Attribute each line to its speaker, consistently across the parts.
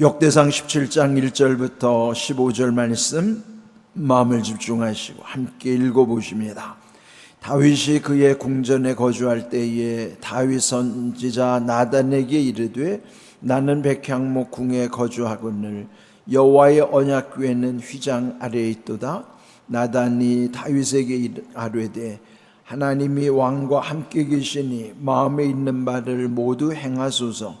Speaker 1: 역대상 17장 1절부터 15절 말씀 마음을 집중하시고 함께 읽어 보십니다. 다윗이 그의 궁전에 거주할 때에 다윗 선지자 나단에게 이르되 나는 백향목 궁에 거주하거늘 여호와의 언약궤는 휘장 아래에 있도다 나단이 다윗에게 아뢰되 하나님이 왕과 함께 계시니 마음에 있는 바를 모두 행하소서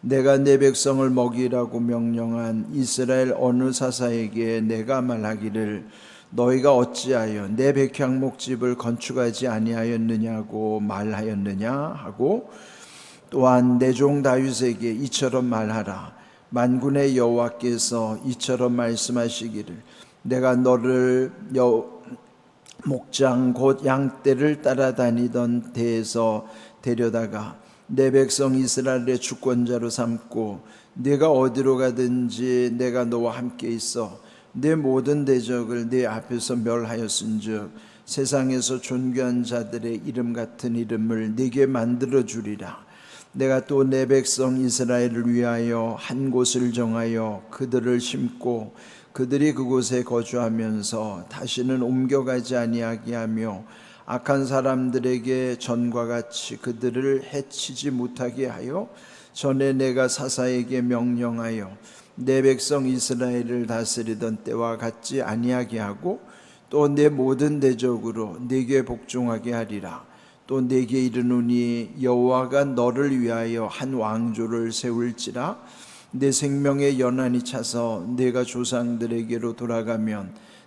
Speaker 1: 내가 내 백성을 먹이라고 명령한 이스라엘 어느 사사에게 내가 말하기를 너희가 어찌하여 내 백향목집을 건축하지 아니하였느냐고 말하였느냐 하고 또한 내 종 다윗에게 이처럼 말하라 만군의 여호와께서 이처럼 말씀하시기를 내가 너를 여, 목장 곧 양떼를 따라다니던 데에서 데려다가 내 백성 이스라엘의 주권자로 삼고 네가 어디로 가든지 내가 너와 함께 있어 내 모든 대적을 네 앞에서 멸하였은즉 세상에서 존귀한 자들의 이름 같은 이름을 네게 만들어 주리라 내가 또 내 백성 이스라엘을 위하여 한 곳을 정하여 그들을 심고 그들이 그곳에 거주하면서 다시는 옮겨가지 아니하게 하며 악한 사람들에게 전과 같이 그들을 해치지 못하게 하여 전에 내가 사사에게 명령하여 내 백성 이스라엘을 다스리던 때와 같이 아니하게 하고 또 내 모든 대적으로 네게 복종하게 하리라 또네게 이르노니 여호와가 너를 위하여 한 왕조를 세울지라 내 생명의 연한이 차서 내가 조상들에게로 돌아가면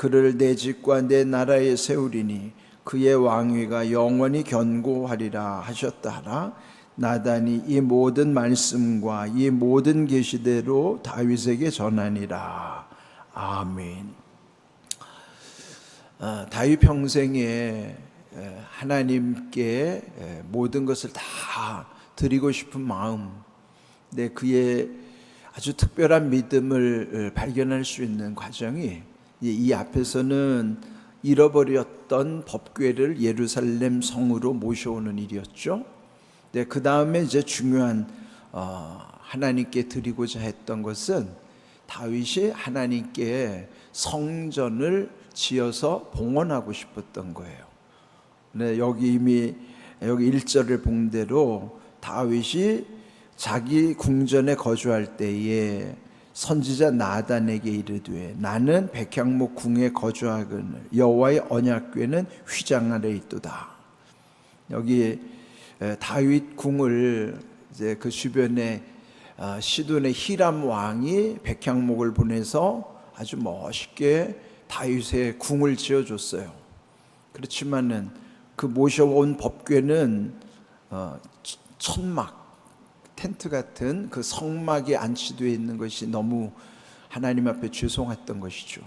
Speaker 1: 그를 내 집과 내 나라에 세우리니 그의 왕위가 영원히 견고하리라 하셨다 하라 나단이 이 모든 말씀과 이 모든 계시대로 다윗에게 전하니라 아멘. 아, 다윗 평생에 하나님께 모든 것을 다 드리고 싶은 마음, 내 네, 그의 아주 특별한 믿음을 발견할 수 있는 과정이 예, 이 앞에서는 잃어버렸던 법궤를 예루살렘 성으로 모셔오는 일이었죠. 네, 그 다음에 이제 중요한 어, 하나님께 드리고자 했던 것은 다윗이 하나님께 성전을 지어서 봉헌하고 싶었던 거예요. 네, 여기 이미 여기 1절을 봉대로 다윗이 자기 궁전에 거주할 때에 선지자 나단에게 이르되 나는 백향목 궁에 거주하거늘 여호와의 언약궤는 휘장 아래 있도다. 여기 다윗 궁을 이제 그 주변에 아, 시돈의 히람 왕이 백향목을 보내서 아주 멋있게 다윗의 궁을 지어 줬어요. 그렇지만은 그 모셔온 법궤는 어, 천막 텐트 같은 그 성막이 안치되어 있는 것이 너무 하나님 앞에 죄송했던 것이죠.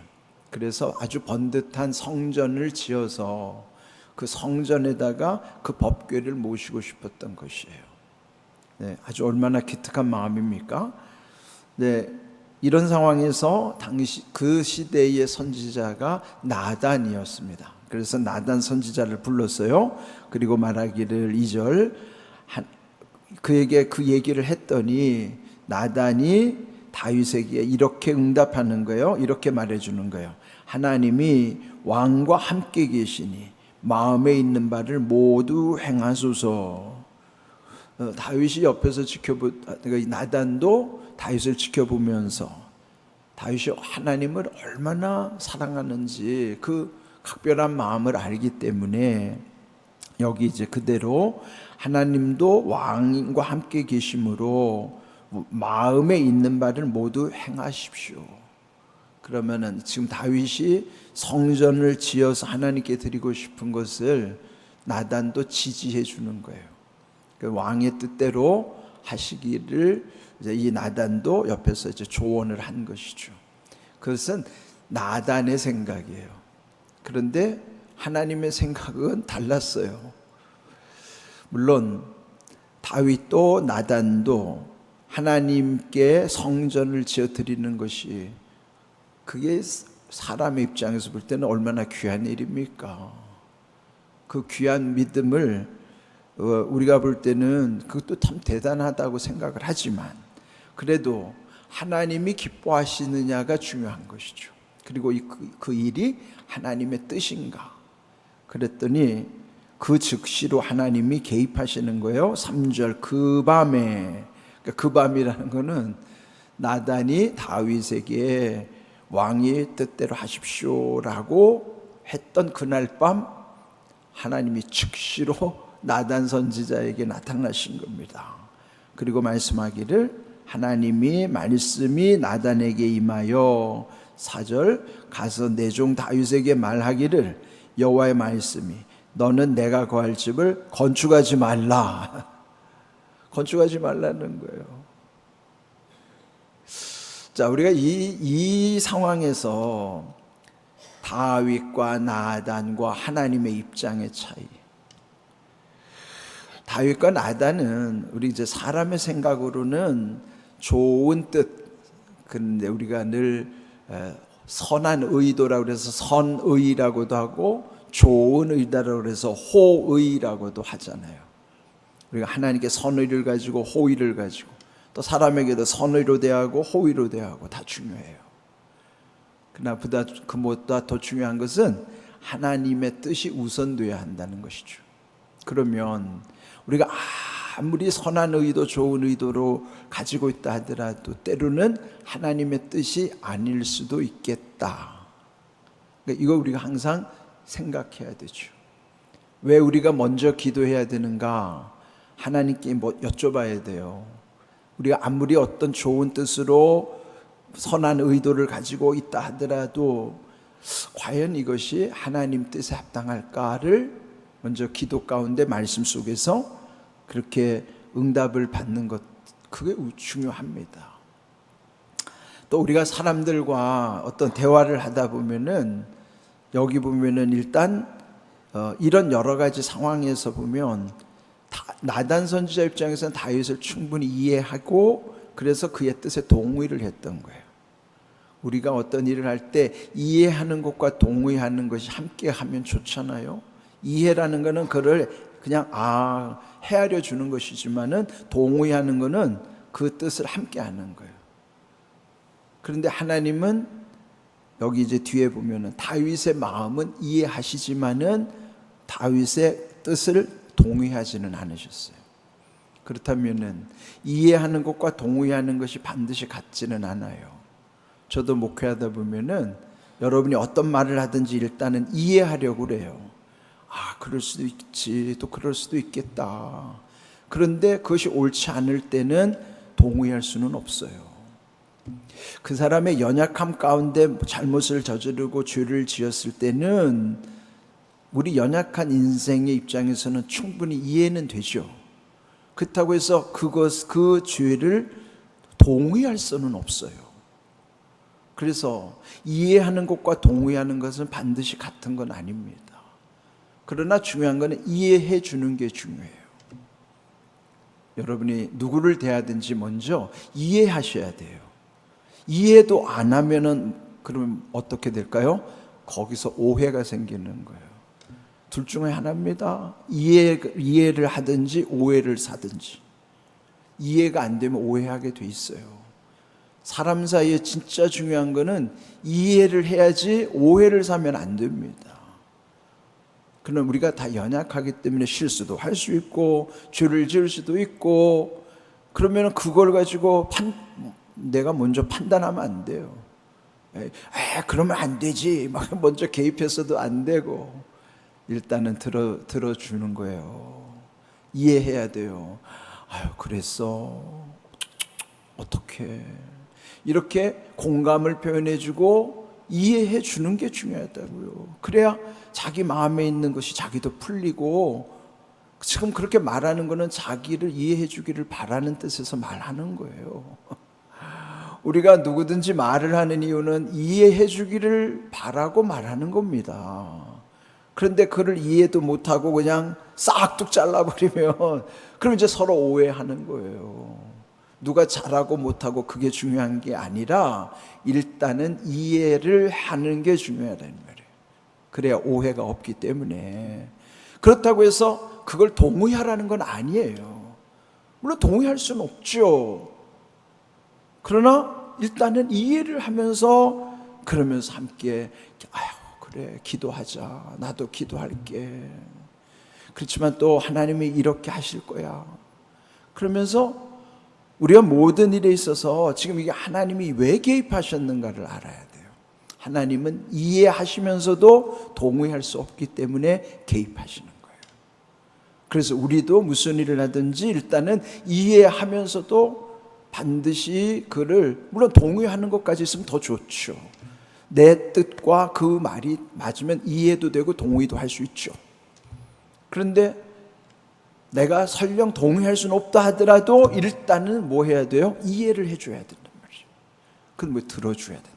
Speaker 1: 그래서 아주 번듯한 성전을 지어서 그 성전에다가 그 법궤를 모시고 싶었던 것이에요. 네, 아주 얼마나 기특한 마음입니까? 네, 이런 상황에서 당시 그 시대의 선지자가 나단이었습니다. 그래서 나단 선지자를 불렀어요. 그리고 말하기를 2절 그에게 그 얘기를 했더니 나단이 다윗에게 이렇게 응답하는 거예요. 이렇게 말해 주는 거예요. 하나님이 왕과 함께 계시니 마음에 있는 바를 모두 행하소서. 어, 다윗이 옆에서 지켜보 아, 그러니까 나단도 다윗을 지켜보면서 다윗이 하나님을 얼마나 사랑하는지 그 각별한 마음을 알기 때문에 여기 이제 그대로 하나님도 왕과 함께 계심으로 마음에 있는 바를 모두 행하십시오. 그러면은 지금 다윗이 성전을 지어서 하나님께 드리고 싶은 것을 나단도 지지해 주는 거예요. 그 왕의 뜻대로 하시기를 이제 이 나단도 옆에서 이제 조언을 한 것이죠. 그것은 나단의 생각이에요. 그런데 하나님의 생각은 달랐어요. 물론 다윗도 나단도 하나님께 성전을 지어 드리는 것이 그게 사람의 입장에서 볼 때는 얼마나 귀한 일입니까? 그 귀한 믿음을 어, 우리가 볼 때는 그것도 참 대단하다고 생각을 하지만 그래도 하나님이 기뻐하시느냐가 중요한 것이죠. 그리고 그, 그 일이 하나님의 뜻인가 그랬더니 그 즉시로 하나님이 개입하시는 거예요. 3절 그 밤에 그러니까 그 밤이라는 거는 나단이 다윗에게 왕이 뜻대로 하십시오라고 했던 그날 밤 하나님이 즉시로 나단 선지자에게 나타나신 겁니다. 그리고 말씀하기를 하나님이 말씀이 나단에게 임하여 사절 가서 내종 다윗에게 말하기를 여호와의 말씀이 너는 내가 거할 집을 건축하지 말라. 건축하지 말라는 거예요. 자, 우리가 이, 이 상황에서 다윗과 나단과 하나님의 입장의 차이. 다윗과 나단은 우리 이제 사람의 생각으로는 좋은 뜻, 그데 우리가 늘 선한 의도라고 해서 선의라고도 하고 좋은 의도라고 해서 호의라고도 하잖아요. 우리가 하나님께 선의를 가지고 호의를 가지고 또 사람에게도 선의로 대하고 호의로 대하고 다 중요해요. 그러나 보다 그보다 더 중요한 것은 하나님의 뜻이 우선돼야 한다는 것이죠. 그러면 우리가 아무리 선한 의도 좋은 의도로 가지고 있다 하더라도 때로는 하나님의 뜻이 아닐 수도 있겠다. 그러니까 이거 우리가 항상 생각해야 되죠. 왜 우리가 먼저 기도해야 되는가? 하나님께 뭐 여쭤봐야 돼요. 우리가 아무리 어떤 좋은 뜻으로 선한 의도를 가지고 있다 하더라도 과연 이것이 하나님 뜻에 합당할까를 먼저 기도 가운데 말씀 속에서 그렇게 응답을 받는 것 그게 중요합니다. 또 우리가 사람들과 어떤 대화를 하다 보면은 여기 보면은 일단 어 이런 여러 가지 상황에서 보면 나단 선지자 입장에서는 다윗을 충분히 이해하고 그래서 그의 뜻에 동의를 했던 거예요. 우리가 어떤 일을 할 때 이해하는 것과 동의하는 것이 함께 하면 좋잖아요. 이해라는 것은 그를 그냥 아 헤아려 주는 것이지만은 동의하는 것은 그 뜻을 함께 하는 거예요. 그런데 하나님은 여기 이제 뒤에 보면은 다윗의 마음은 이해하시지만은 다윗의 뜻을 동의하지는 않으셨어요. 그렇다면은 이해하는 것과 동의하는 것이 반드시 같지는 않아요. 저도 목회하다 보면은 여러분이 어떤 말을 하든지 일단은 이해하려고 그래요. 아, 그럴 수도 있지. 또 그럴 수도 있겠다. 그런데 그것이 옳지 않을 때는 동의할 수는 없어요. 그 사람의 연약함 가운데 잘못을 저지르고 죄를 지었을 때는 우리 연약한 인생의 입장에서는 충분히 이해는 되죠. 그렇다고 해서 그것, 그 죄를 동의할 수는 없어요. 그래서 이해하는 것과 동의하는 것은 반드시 같은 건 아닙니다. 그러나 중요한 것은 이해해 주는 게 중요해요. 여러분이 누구를 대하든지 먼저 이해하셔야 돼요. 이해도 안 하면은 그러면 어떻게 될까요? 거기서 오해가 생기는 거예요. 둘 중에 하나입니다. 이해, 이해를 하든지 오해를 사든지. 이해가 안 되면 오해하게 돼 있어요. 사람 사이에 진짜 중요한 거는 이해를 해야지 오해를 사면 안 됩니다. 그러나 우리가 다 연약하기 때문에 실수도 할 수 있고 죄를 지을 수도 있고 그러면 그걸 가지고 판, 내가 먼저 판단하면 안 돼요. 에, 그러면 안 되지. 막 먼저 개입해서도 안 되고 일단은 들어 들어주는 거예요. 이해해야 돼요. 아유 그랬어. 어떻게 이렇게 공감을 표현해주고 이해해 주는 게 중요하다고요. 그래야 자기 마음에 있는 것이 자기도 풀리고 지금 그렇게 말하는 것은 자기를 이해해 주기를 바라는 뜻에서 말하는 거예요. 우리가 누구든지 말을 하는 이유는 이해해 주기를 바라고 말하는 겁니다. 그런데 그를 이해도 못하고 그냥 싹둑 잘라버리면 그럼 이제 서로 오해하는 거예요. 누가 잘하고 못하고 그게 중요한 게 아니라 일단은 이해를 하는 게 중요하다는 거예요. 그래야 오해가 없기 때문에. 그렇다고 해서 그걸 동의하라는 건 아니에요. 물론 동의할 수는 없죠. 그러나 일단은 이해를 하면서 그러면서 함께 아유 그래 기도하자 나도 기도할게 그렇지만 또 하나님이 이렇게 하실 거야 그러면서 우리가 모든 일에 있어서 지금 이게 하나님이 왜 개입하셨는가를 알아야 돼. 하나님은 이해하시면서도 동의할 수 없기 때문에 개입하시는 거예요. 그래서 우리도 무슨 일을 하든지 일단은 이해하면서도 반드시 그를 물론 동의하는 것까지 있으면 더 좋죠. 내 뜻과 그 말이 맞으면 이해도 되고 동의도 할 수 있죠. 그런데 내가 설령 동의할 수는 없다 하더라도 일단은 뭐 해야 돼요? 이해를 해줘야 된단 말이죠. 그건 뭐 들어줘야 돼.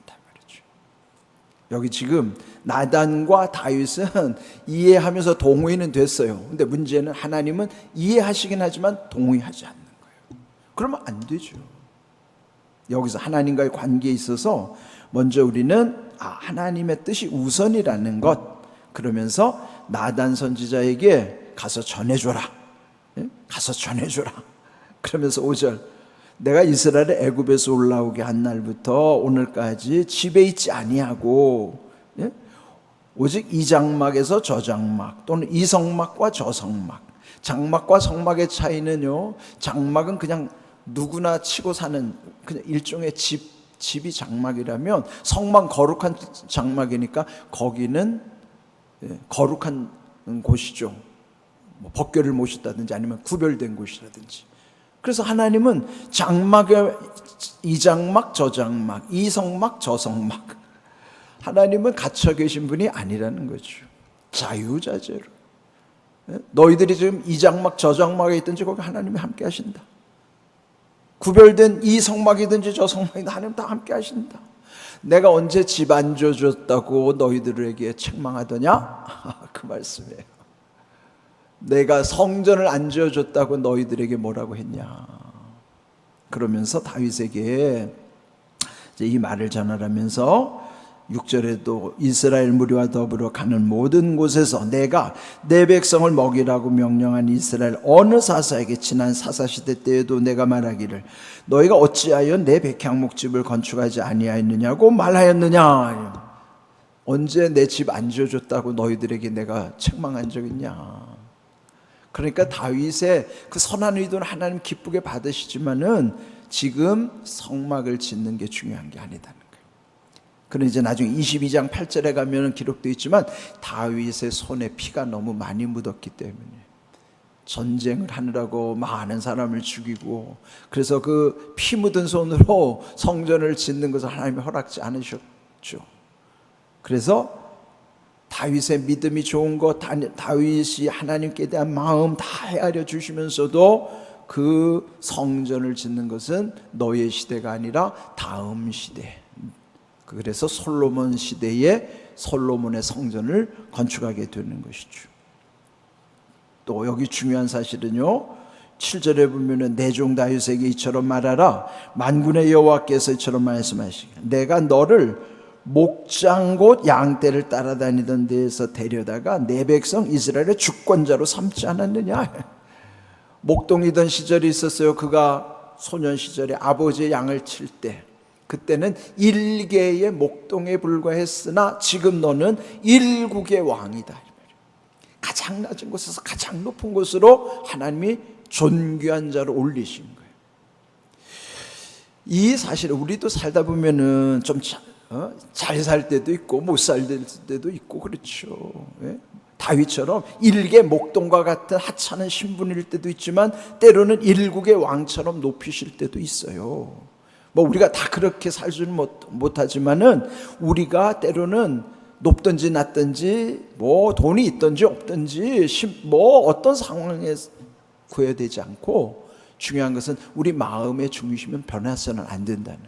Speaker 1: 여기 지금 나단과 다윗은 이해하면서 동의는 됐어요. 근데 문제는 하나님은 이해하시긴 하지만 동의하지 않는 거예요. 그러면 안 되죠. 여기서 하나님과의 관계에 있어서 먼저 우리는 아, 하나님의 뜻이 우선이라는 것 그러면서 나단 선지자에게 가서 전해줘라. 예? 가서 전해줘라. 그러면서 5절 내가 이스라엘 애굽에서 올라오게 한 날부터 오늘까지 집에 있지 아니하고 예? 오직 이 장막에서 저 장막 또는 이 성막과 저 성막 장막과 성막의 차이는요 장막은 그냥 누구나 치고 사는 그냥 일종의 집 집이 장막이라면 성막 거룩한 장막이니까 거기는 예, 거룩한 곳이죠. 뭐 법궤를 모셨다든지 아니면 구별된 곳이라든지. 그래서 하나님은 장막에 이 장막 저 장막, 이 성막 저 성막. 하나님은 갇혀 계신 분이 아니라는 거죠. 자유자재로. 예? 너희들이 지금 이 장막 저 장막에 있든지 거기 하나님이 함께 하신다. 구별된 이 성막이든지 저 성막이든 하나님 다 함께 하신다. 내가 언제 집 안줘 줬다고 너희들에게 책망하더냐? 그 말씀이에요. 내가 성전을 안 지어줬다고 너희들에게 뭐라고 했냐. 그러면서 다윗에게 이 말을 전하라면서 6절에도 이스라엘 무리와 더불어 가는 모든 곳에서 내가 내 백성을 먹이라고 명령한 이스라엘 어느 사사에게 지난 사사시대 때에도 내가 말하기를 너희가 어찌하여 내 백향목집을 건축하지 아니하였느냐고 말하였느냐 언제 내 집 안 지어줬다고 너희들에게 내가 책망한 적 있냐 그러니까 다윗의 그 선한 의도는 하나님 기쁘게 받으시지만은 지금 성막을 짓는 게 중요한 게 아니다는 거예요. 그는 이제 나중에 22장 8절에 가면 기록되 있지만 다윗의 손에 피가 너무 많이 묻었기 때문에 전쟁을 하느라고 많은 사람을 죽이고 그래서 그 피 묻은 손으로 성전을 짓는 것을 하나님이 허락지 않으셨죠. 그래서 다윗의 믿음이 좋은 것, 다윗이 하나님께 대한 마음 다 헤아려 주시면서도 그 성전을 짓는 것은 너의 시대가 아니라 다음 시대. 그래서 솔로몬 시대에 솔로몬의 성전을 건축하게 되는 것이죠. 또 여기 중요한 사실은요. 7절에 보면은 내종 다윗에게 이처럼 말하라 만군의 여호와께서 이처럼 말씀하시기 내가 너를 목장곳 양떼를 따라다니던 데에서 데려다가 내 백성 이스라엘의 주권자로 삼지 않았느냐. 목동이던 시절이 있었어요. 그가 소년 시절에 아버지의 양을 칠 때. 그때는 일개의 목동에 불과했으나 지금 너는 일국의 왕이다. 가장 낮은 곳에서 가장 높은 곳으로 하나님이 존귀한 자를 올리신 거예요. 이 사실 우리도 살다 보면은 좀 어? 잘살 때도 있고 못 살 때도 있고 그렇죠. 예? 다윗처럼 일개 목동과 같은 하찮은 신분일 때도 있지만 때로는 일국의 왕처럼 높이실 때도 있어요. 뭐 우리가 다 그렇게 살지는 못, 하지만은 우리가 때로는 높든지 낮든지 뭐 돈이 있든지 없든지 뭐 어떤 상황에 구애되지 않고 중요한 것은 우리 마음의 중심은 변해서는 안 된다는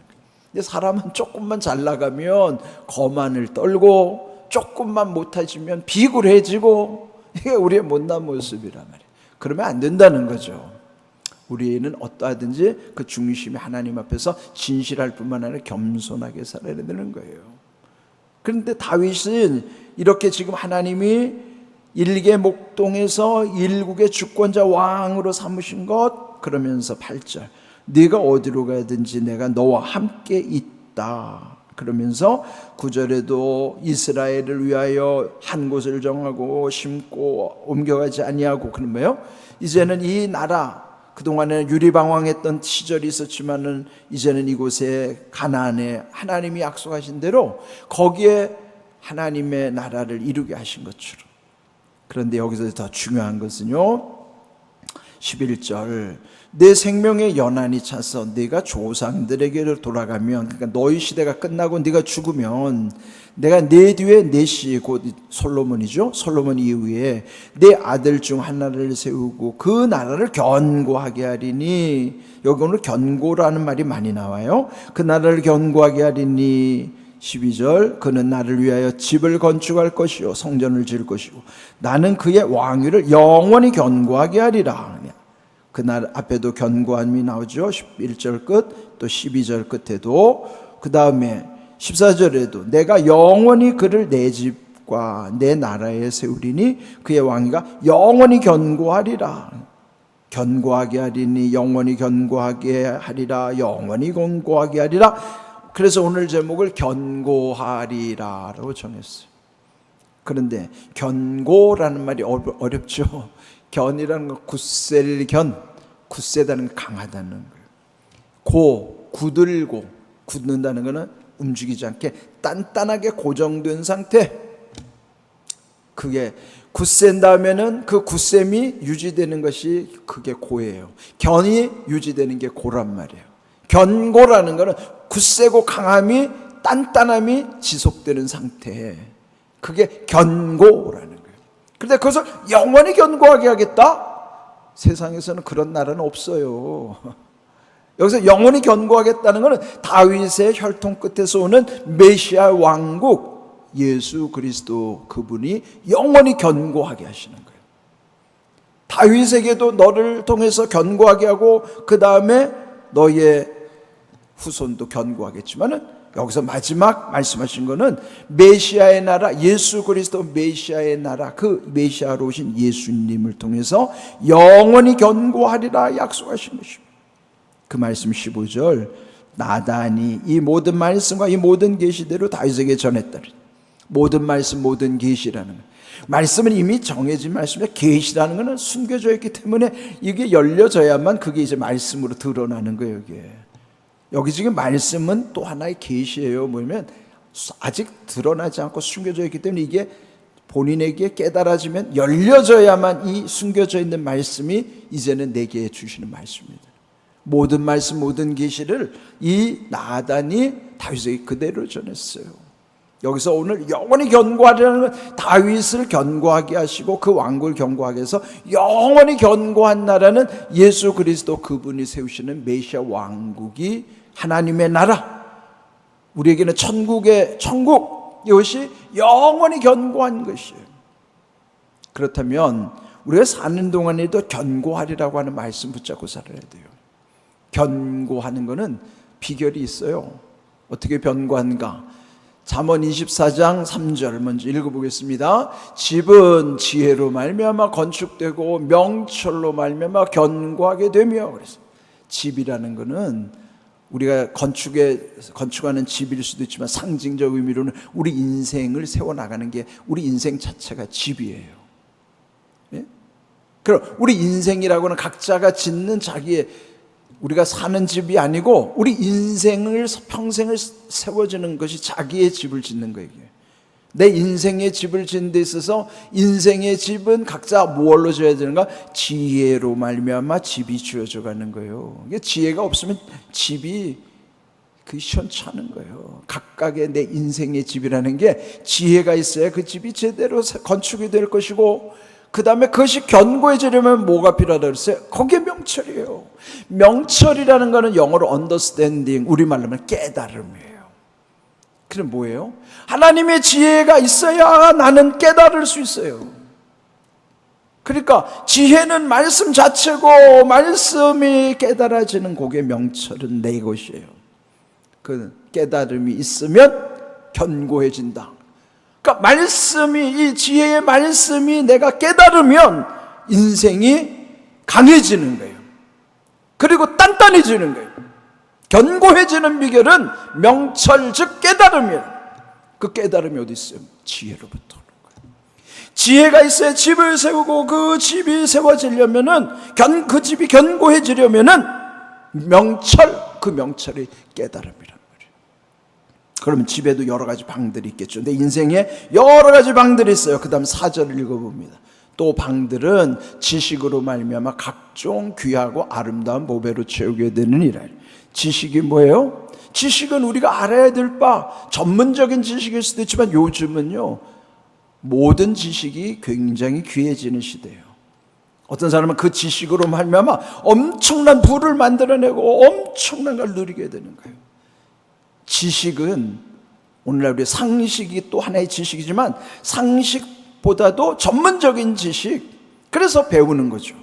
Speaker 1: 근데 사람은 조금만 잘 나가면 거만을 떨고 조금만 못하시면 비굴해지고 이게 우리의 못난 모습이란 말이에요. 그러면 안 된다는 거죠. 우리는 어떠하든지 그 중심이 하나님 앞에서 진실할 뿐만 아니라 겸손하게 살아야 되는 거예요. 그런데 다윗은 이렇게 지금 하나님이 일개 목동에서 일국의 주권자 왕으로 삼으신 것 그러면서 8절 네가 어디로 가든지 내가 너와 함께 있다. 그러면서 구절에도 이스라엘을 위하여 한 곳을 정하고 심고 옮겨가지 아니하고 그런 거요. 이제는 이 나라 그동안에 유리방황했던 시절이 있었지만은 이제는 이곳에 가나안에 하나님이 약속하신 대로 거기에 하나님의 나라를 이루게 하신 것처럼. 그런데 여기서 더 중요한 것은요. 11절 내 생명의 연한이 차서 네가 조상들에게로 돌아가면 그러니까 너희 시대가 끝나고 네가 죽으면 내가 네 뒤에 넷이 네 곧 솔로몬이죠 솔로몬 이후에 네 아들 중 하나를 세우고 그 나라를 견고하게 하리니 여기 오늘 견고라는 말이 많이 나와요 그 나라를 견고하게 하리니 12절 그는 나를 위하여 집을 건축할 것이요 성전을 지을 것이고 나는 그의 왕위를 영원히 견고하게 하리라 그날 앞에도 견고함이 나오죠 11절 끝 또 12절 끝에도 그 다음에 14절에도 내가 영원히 그를 내 집과 내 나라에 세우리니 그의 왕위가 영원히 견고하리라 견고하게 하리니 영원히 견고하게 하리라 영원히 견고하게 하리라 그래서 오늘 제목을 견고하리라라고 정했어요. 그런데 견고라는 말이 어렵죠. 견이라는 건 굳셀 견, 굳세다는 건 강하다는 거예요. 고, 굳을고, 굳는다는 거는 움직이지 않게 단단하게 고정된 상태. 그게 굳센 다음에그 굳셈이 유지되는 것이 그게 고예요. 견이 유지되는 게 고란 말이에요. 견고라는 거는 굳세고 강함이 단단함이 지속되는 상태. 그게 견고라는 거예요. 그런데 그것을 영원히 견고하게 하겠다? 세상에서는 그런 나라는 없어요. 여기서 영원히 견고하겠다는 것은 다윗의 혈통 끝에서 오는 메시아 왕국 예수 그리스도 그분이 영원히 견고하게 하시는 거예요. 다윗에게도 너를 통해서 견고하게 하고 그 다음에 너의 후손도 견고하겠지만은 여기서 마지막 말씀하신 거는 메시아의 나라 예수 그리스도 메시아의 나라 그 메시아로 오신 예수님을 통해서 영원히 견고하리라 약속하신 것입니다. 그 말씀 15절 나단이 이 모든 말씀과 이 모든 계시대로 다윗에게 전했다 모든 말씀 모든 계시라는 말씀은 이미 정해진 말씀이야 계시라는 것은 숨겨져 있기 때문에 이게 열려져야만 그게 이제 말씀으로 드러나는 거예요. 이게. 여기 지금 말씀은 또 하나의 계시예요. 뭐냐면 아직 드러나지 않고 숨겨져 있기 때문에 이게 본인에게 깨달아지면 열려져야만 이 숨겨져 있는 말씀이 이제는 내게 주시는 말씀입니다. 모든 말씀, 모든 계시를 이 나단이 다윗에게 그대로 전했어요. 여기서 오늘 영원히 견고하리라는 건 다윗을 견고하게 하시고 그 왕국을 견고하게 해서 영원히 견고한 나라는 예수 그리스도 그분이 세우시는 메시아 왕국이 하나님의 나라, 우리에게는 천국의 천국, 이것이 영원히 견고한 것이에요. 그렇다면 우리가 사는 동안에도 견고하리라고 하는 말씀 붙잡고 살아야 돼요. 견고하는 것은 비결이 있어요. 어떻게 변고한가? 잠언 24장 3절 먼저 읽어보겠습니다. 집은 지혜로 말미암아 건축되고 명철로 말미암아 견고하게 되며 그래서 집이라는 것은 우리가 건축에 건축하는 집일 수도 있지만 상징적 의미로는 우리 인생을 세워 나가는 게 우리 인생 자체가 집이에요. 예? 그럼 우리 인생이라고는 각자가 짓는 자기의 우리가 사는 집이 아니고 우리 인생을 평생을 세워주는 것이 자기의 집을 짓는 거예요. 내 인생의 집을 짓는 데 있어서 인생의 집은 각자 무얼로 지어야 되는가? 지혜로 말미암아 집이 지어져 가는 거예요. 이게 지혜가 없으면 집이 그 시원찮은 거예요. 각각의 내 인생의 집이라는 게 지혜가 있어야 그 집이 제대로 건축이 될 것이고 그 다음에 그것이 견고해지려면 뭐가 필요하다 그랬어요? 거기에 명철이에요. 명철이라는 거는 영어로 understanding, 우리말로 하 깨달음이에요. 그럼 뭐예요? 하나님의 지혜가 있어야 나는 깨달을 수 있어요. 그러니까 지혜는 말씀 자체고 말씀이 깨달아지는 곡의 명철은 내 것이에요. 그 깨달음이 있으면 견고해진다. 그러니까 말씀이 이 지혜의 말씀이 내가 깨달으면 인생이 강해지는 거예요. 그리고 단단해지는 거예요. 견고해지는 비결은 명철 즉 깨달으면 그 깨달음이 어디 있어요? 지혜로부터 지혜가 있어야 집을 세우고 그 집이 세워지려면은 그 집이 견고해지려면은 명철 그 명철이 깨달음이란 말이에요. 그러면 집에도 여러 가지 방들이 있겠죠. 내 인생에 여러 가지 방들이 있어요. 그다음 사절을 읽어봅니다. 또 방들은 지식으로 말미암아 각종 귀하고 아름다운 보배로 채우게 되는 이라. 지식이 뭐예요? 지식은 우리가 알아야 될 바 전문적인 지식일 수도 있지만 요즘은요 모든 지식이 굉장히 귀해지는 시대예요. 어떤 사람은 그 지식으로 말미암아 엄청난 부를 만들어내고 엄청난 걸 누리게 되는 거예요. 지식은 오늘날 우리 상식이 또 하나의 지식이지만 상식보다도 전문적인 지식 그래서 배우는 거죠.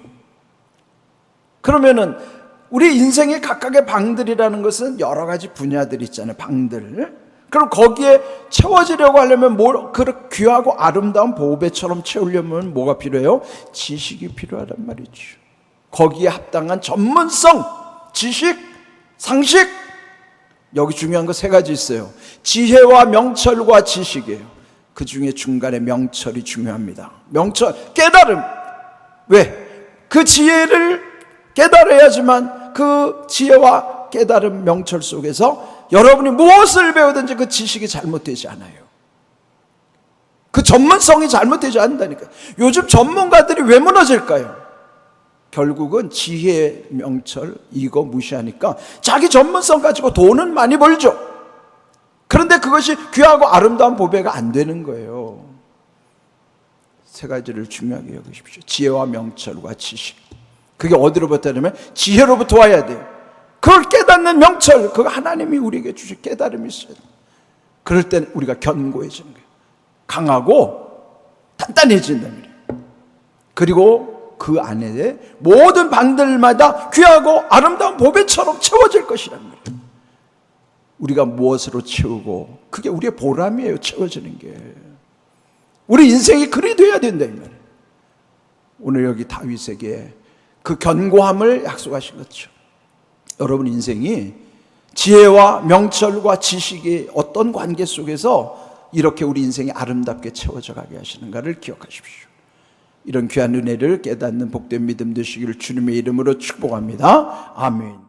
Speaker 1: 그러면은 우리 인생의 각각의 방들이라는 것은 여러 가지 분야들이 있잖아요. 방들. 그럼 거기에 채워지려고 하려면 뭘, 그 귀하고 아름다운 보배처럼 채우려면 뭐가 필요해요? 지식이 필요하단 말이죠. 거기에 합당한 전문성, 지식, 상식. 여기 중요한 거 세 가지 있어요. 지혜와 명철과 지식이에요. 그 중에 중간에 명철이 중요합니다. 명철, 깨달음. 왜? 그 지혜를 깨달아야지만 그 지혜와 깨달음 명철 속에서 여러분이 무엇을 배우든지 그 지식이 잘못되지 않아요. 그 전문성이 잘못되지 않는다니까. 요즘 전문가들이 왜 무너질까요? 결국은 지혜, 명철, 이거 무시하니까 자기 전문성 가지고 돈은 많이 벌죠. 그런데 그것이 귀하고 아름다운 보배가 안 되는 거예요. 세 가지를 중요하게 여기십시오. 지혜와 명철과 지식. 그게 어디로부터 하냐면 지혜로부터 와야 돼요. 그걸 깨닫는 명철, 그 하나님이 우리에게 주신 깨달음이 있어요. 그럴 땐 우리가 견고해지는 거예요. 강하고 단단해진다는 거예요. 그리고 그 안에 모든 방들마다 귀하고 아름다운 보배처럼 채워질 것이란 말이에요. 우리가 무엇으로 채우고 그게 우리의 보람이에요. 채워지는 게. 우리 인생이 그리 돼야 된다 이 말이에요. 오늘 여기 다윗에게 그 견고함을 약속하신 거죠. 여러분 인생이 지혜와 명철과 지식의 어떤 관계 속에서 이렇게 우리 인생이 아름답게 채워져 가게 하시는가를 기억하십시오. 이런 귀한 은혜를 깨닫는 복된 믿음 되시기를 주님의 이름으로 축복합니다. 아멘.